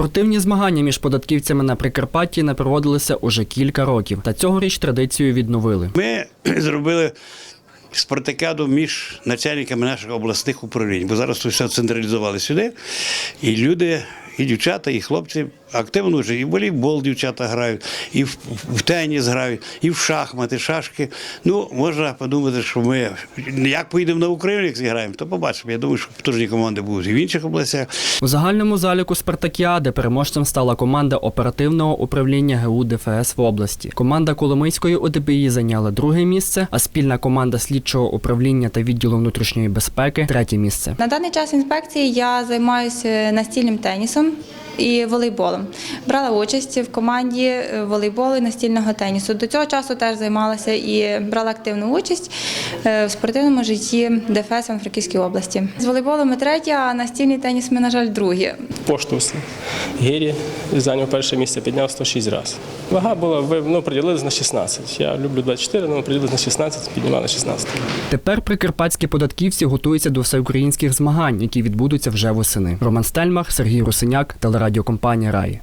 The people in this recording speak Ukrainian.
Спортивні змагання між податківцями на Прикарпатті не проводилися уже кілька років, та цьогоріч традицію відновили. Ми зробили спартакаду між начальниками наших обласних управлінь, бо зараз все централізували сюди. І люди, і дівчата, і хлопці активно вже і в волейбол дівчата грають, і в, в теніс грають, і в шахмати, шашки. Ну, можна подумати, що ми як поїдемо на Україну, як зіграємо, то побачимо. Я думаю, що потужні команди будуть і в інших областях. У загальному заліку Спартакіади переможцем стала команда оперативного управління ГУ ДФС в області. Команда Коломийської ОДБІ зайняла друге місце, а спільна команда слідчого управління та відділу внутрішньої безпеки третє місце. На даний час інспекції я займаюся настільним тенісом і волейболом. Брала участь в команді е, волейболу і настільного тенісу. До цього часу теж займалася і брала активну участь е, в спортивному житті ДФС в Франківській області. З волейболом ми треті, а настільний теніс ми, на жаль, другі. Поштус Гірі зайняв перше місце, підняв 106 разів. Вага була, ви ну, приділились на 16. Я люблю 24, але ми приділились на 16, піднімали 16. Тепер прикарпатські податківці готуються до всеукраїнських змагань, які відбудуться вже восени. Роман Стельмах, Сергій Русиняк, радіокомпанія Рай.